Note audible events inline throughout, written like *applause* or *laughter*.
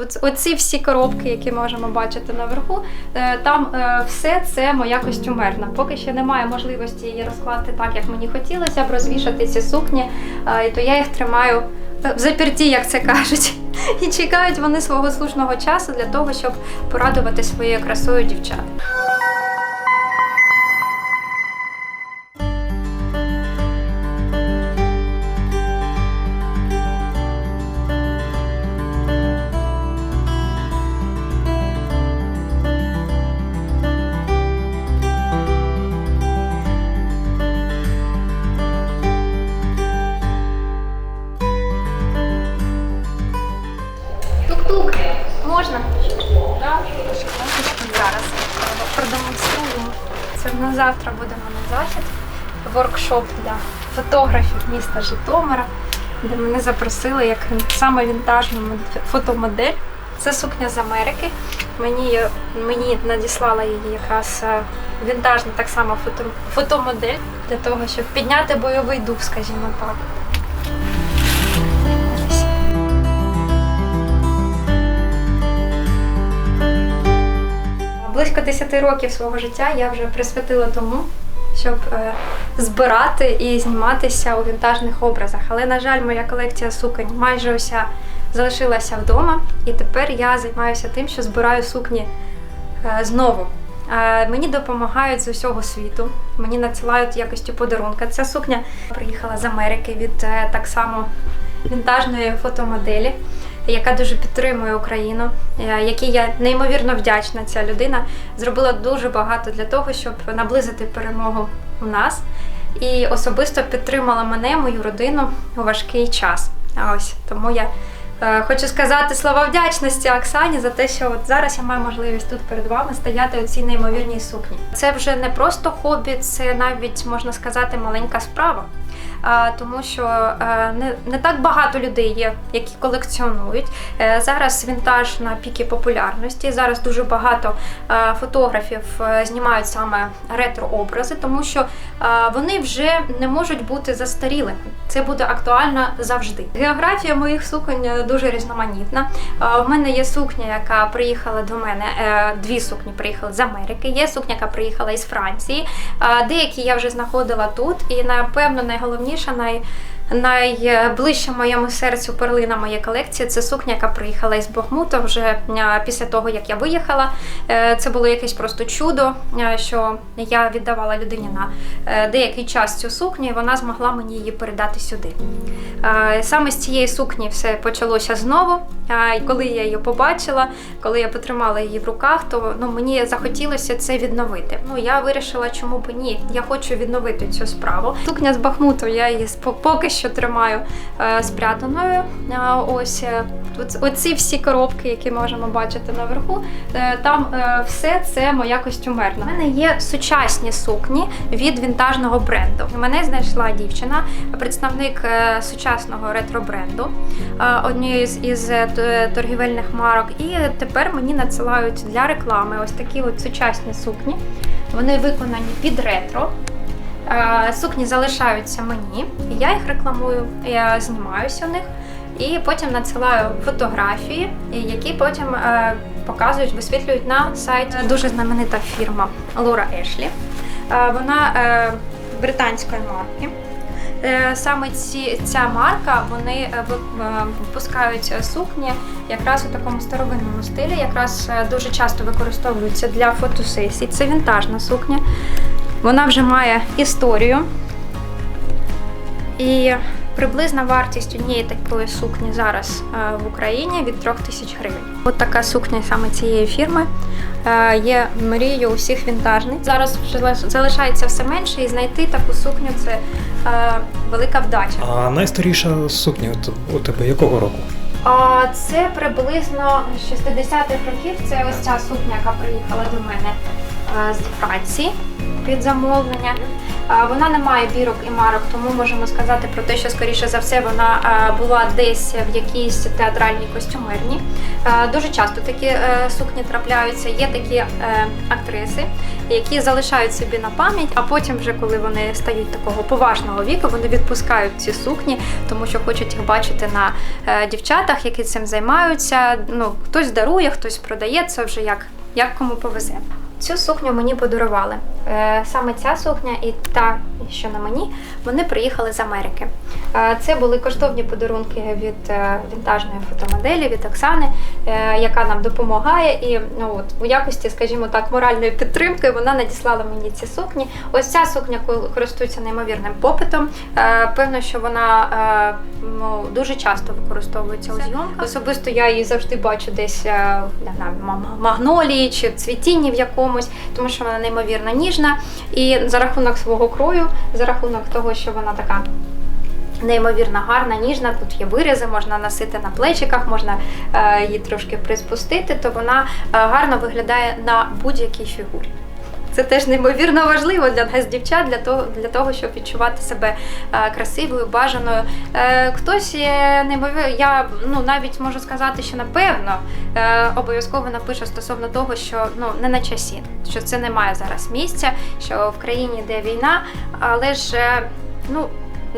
Оц- Оці всі коробки, які можемо бачити наверху, е, там е, все це моя костюмерна. Поки ще немає можливості її розкласти так, як мені хотілося б, розвішати ці сукні, е, і то я їх тримаю в заперті, як це кажуть. *laughs* І чекають вони свого слушного часу для того, щоб порадувати своєю красою дівчат. Завтра будемо на захід. Воркшоп для фотографів міста Житомира, де мене запросили як саме вінтажну фотомодель. Це сукня з Америки. Мені, мені надіслала її якраз е, вінтажна так само фото, фотомодель для того, щоб підняти бойовий дух, скажімо так. Близько 10 років свого життя я вже присвятила тому, щоб е, збирати і зніматися у вінтажних образах. Але, на жаль, моя колекція суконь майже уся залишилася вдома, і тепер я займаюся тим, що збираю сукні е, знову. Е, Мені допомагають з усього світу. Мені надсилають якості подарунка. Ця сукня приїхала з Америки від так само вінтажної фотомоделі, яка дуже підтримує Україну, е, якій я неймовірно вдячна. Ця людина зробила дуже багато для того, щоб наблизити перемогу у нас. І особисто підтримала мене, мою родину у важкий час. Ось тому я е, хочу сказати слова вдячності Оксані за те, що от зараз я маю можливість тут перед вами стояти у цій неймовірній сукні. Це вже не просто хобі, це навіть можна сказати маленька справа. Тому що е, не, так багато людей є, які колекціонують. Е, Зараз вінтаж на пікі популярності. Зараз дуже багато е, фотографів знімають саме ретро-образи, тому що вони вже не можуть бути застарілими. Це буде актуально завжди. Географія моїх суконь дуже різноманітна. В мене є сукня, яка приїхала до мене. Дві сукні приїхали з Америки. Є сукня, яка приїхала із Франції. Деякі я вже знаходила тут, і напевно найголовніша, най, найближча моєму серцю перлина моєї колекції це сукня, яка приїхала із Бахмута вже е, після того, як я виїхала. Е, Це було якесь просто чудо, е, що я віддавала людині на деякий час цю сукню, і вона змогла мені її передати сюди. Саме з цієї сукні все почалося знову. Коли я її побачила, коли я потримала її в руках, то ну, мені захотілося це відновити. Ну я вирішила, чому б ні. Я хочу відновити цю справу. Сукня з Бахмуту, я її поки що тримаю е, спрятаною. Е, ось е, оці всі коробки, які можемо бачити наверху, там все це моя костюмерна. У мене є сучасні сукні від вінтажного бренду. Мене знайшла дівчина, представник сучасного ретро-бренду, однієї із торгівельних марок. І тепер мені надсилають для реклами ось такі от сучасні сукні. Вони виконані під ретро. Е, Сукні залишаються мені, я їх рекламую, я знімаюся в них і потім надсилаю фотографії, які потім е, показують, висвітлюють на сайті. Дуже знаменита фірма Лора Ешлі. Е, Вона е, британської марки. Е, Саме ці, ця марка вони е, е, випускають е, сукні якраз у такому старовинному стилі, якраз е, дуже часто використовуються для фотосесій. Це вінтажна сукня. Вона вже має історію. І приблизна вартість однієї такої сукні зараз е, в Україні від 3 тисяч гривень. От така сукня саме цієї фірми е, є мрією усіх вінтажниць. Зараз вже залишається все менше, і знайти таку сукню це е, велика вдача. А найстаріша сукня у тебе якого року? А це приблизно 60-х років. Це ось ця сукня, яка приїхала до мене з Франції під замовлення. Вона не має бірок і марок, тому можемо сказати про те, що скоріше за все вона була десь в якійсь театральній костюмерні. Дуже часто такі е, сукні трапляються. Є такі е, актриси, які залишають собі на пам'ять, а потім, вже коли вони стають такого поважного віку, вони відпускають ці сукні, тому що хочуть їх бачити на е, дівчатах, які цим займаються. Ну хтось дарує, хтось продає це вже як, як кому повезе. Цю сукню мені подарували. Е, Саме ця сукня і та, що на мені, вони приїхали з Америки. Е, Це були коштовні подарунки від е, вінтажної фотомоделі від Оксани, яка нам допомагає. І ну от у якості, скажімо так, моральної підтримки вона надіслала мені ці сукні. Ось ця сукня користується неймовірним попитом. Певно, що вона ну, дуже часто використовується у зйомках. Особисто я її завжди бачу десь не знаю, магнолії чи цвітінні в якомусь, тому що вона неймовірно ніжна. І за рахунок свого крою, за рахунок того, що вона така. Неймовірно гарна, ніжна. Тут є вирізи, можна носити на плечиках, можна е, її трошки приспустити, то вона е, гарно виглядає на будь-якій фігурі. Це теж неймовірно важливо для нас, дівчат, для того, для того щоб відчувати себе е, красивою, бажаною. Е, хтось є неймовірно, я ну навіть можу сказати, що напевно е, обов'язково напише стосовно того, що ну не на часі, що це немає зараз місця, що в країні йде війна, але ж ну.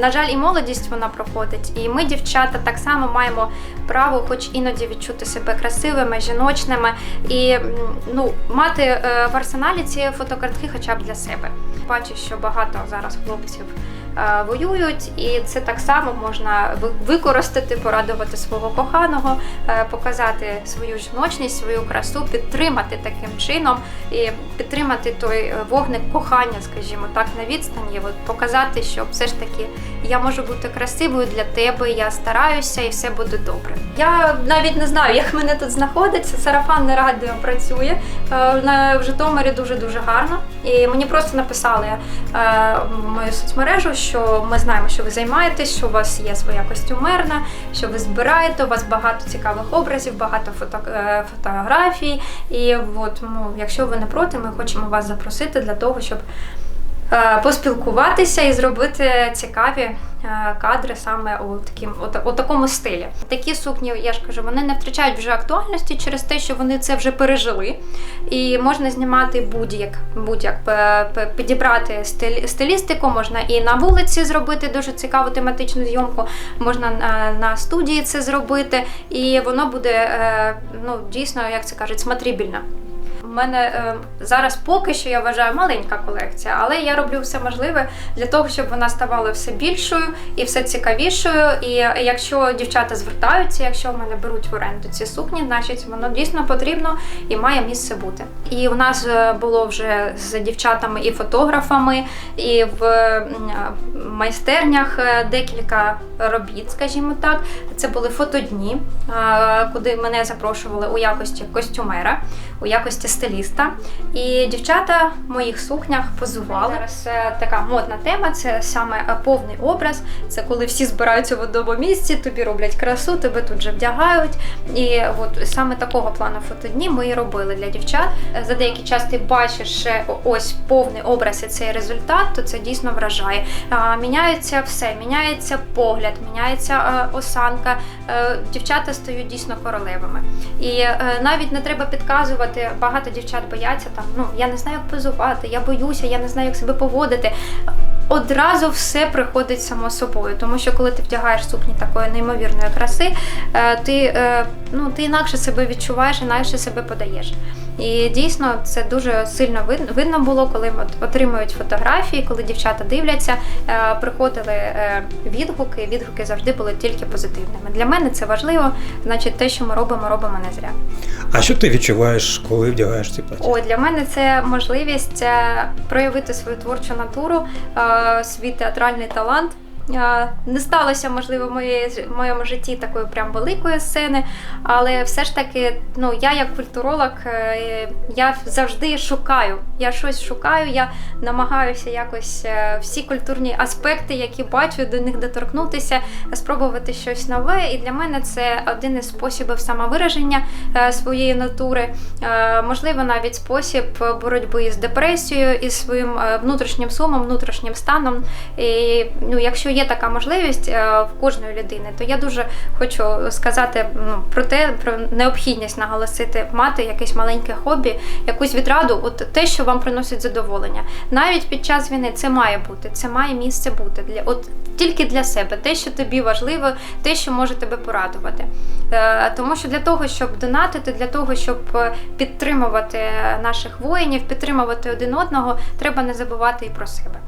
На жаль, і молодість вона проходить, і ми, дівчата, так само маємо право, хоч іноді відчути себе красивими, жіночними, і ну мати е, в арсеналі ці фотокартки, хоча б для себе. Бачу, що багато зараз хлопців воюють, і це так само можна ви- використати, порадувати свого коханого, е, показати свою жіночність, свою красу, підтримати таким чином і підтримати той е, вогник кохання, скажімо так, на відстані. От показати, що все ж таки я можу бути красивою для тебе, я стараюся і все буде добре. Я навіть не знаю, як мене тут знаходиться. Сарафанне радіо працює е, в Житомирі дуже дуже гарно. І мені просто написали е, в мою соцмережу, що ми знаємо, що ви займаєтесь, що у вас є своя костюмерна, що ви збираєте, у вас багато цікавих образів, багато фото, е, фотографій. І от, ну, якщо ви не проти, ми хочемо вас запросити для того, щоб поспілкуватися і зробити цікаві е, кадри саме у таким у, у такому стилі. Такі сукні, я ж кажу, вони не втрачають вже актуальності через те, що вони це вже пережили. І можна знімати будь-як будь-як пе- підібрати стилістику, можна і на вулиці зробити дуже цікаву тематичну зйомку, можна на, студії це зробити, і воно буде е, ну дійсно, як це кажуть, смотрибільно. Мене е, зараз поки що я вважаю маленька колекція, але я роблю все можливе для того, щоб вона ставала все більшою і все цікавішою. І якщо дівчата звертаються, якщо в мене беруть в оренду ці сукні, значить воно дійсно потрібно і має місце бути. І у нас е, було вже з дівчатами і фотографами, і в майстернях е, декілька робіт, скажімо так. Це були фотодні, е, куди мене запрошували у якості костюмера, у якості стиліста. І дівчата в моїх сукнях позували. Зараз е, така модна тема це саме е, повний образ. Це коли всі збираються в одному місці, тобі роблять красу, тебе тут же вдягають. І от саме такого плану фотодні ми і робили для дівчат. Е, За деякий час ти бачиш ось повний образ і цей результат, то це дійсно вражає. Міняється все, міняється погляд, міняється осанка. Дівчата стають дійсно королевами. І навіть не треба підказувати. Багато дівчат бояться там. Ну я не знаю, як позувати, я боюся, я не знаю, як себе поводити. Одразу все приходить само собою, тому що коли ти вдягаєш сукні такої неймовірної краси, е, ти, е, ну, ти інакше себе відчуваєш, інакше себе подаєш. І дійсно це дуже сильно видно, було, коли от отримують фотографії, коли дівчата дивляться, е, приходили е, відгуки. Відгуки завжди були тільки позитивними. Для мене це важливо, значить, те, що ми робимо, робимо не зря. А що ти відчуваєш, коли вдягаєш ці плаття? О, для мене це можливість е, проявити свою творчу натуру, свій театральний талант. Не сталося, можливо, в моєму житті такої прям великої сцени, але все ж таки, ну я як культуролог, е, я завжди шукаю. Я щось шукаю, я намагаюся якось е, всі культурні аспекти, які бачу, до них доторкнутися, спробувати щось нове. І для мене це один із способів самовираження е, своєї натури, можливо, навіть спосіб боротьби з депресією і своїм внутрішнім сумом, внутрішнім станом. І ну, якщо є така можливість е, в кожної людини, то я дуже хочу сказати ну, про те, про необхідність наголосити, мати якесь маленьке хобі, якусь відраду, от те, що вам приносить задоволення. Навіть під час війни це має бути, це має місце бути для от тільки для себе, те, що тобі важливо, те, що може тебе порадувати. Е, Тому що для того, щоб донатити, для того, щоб е, підтримувати наших воїнів, підтримувати один одного, треба не забувати і про себе.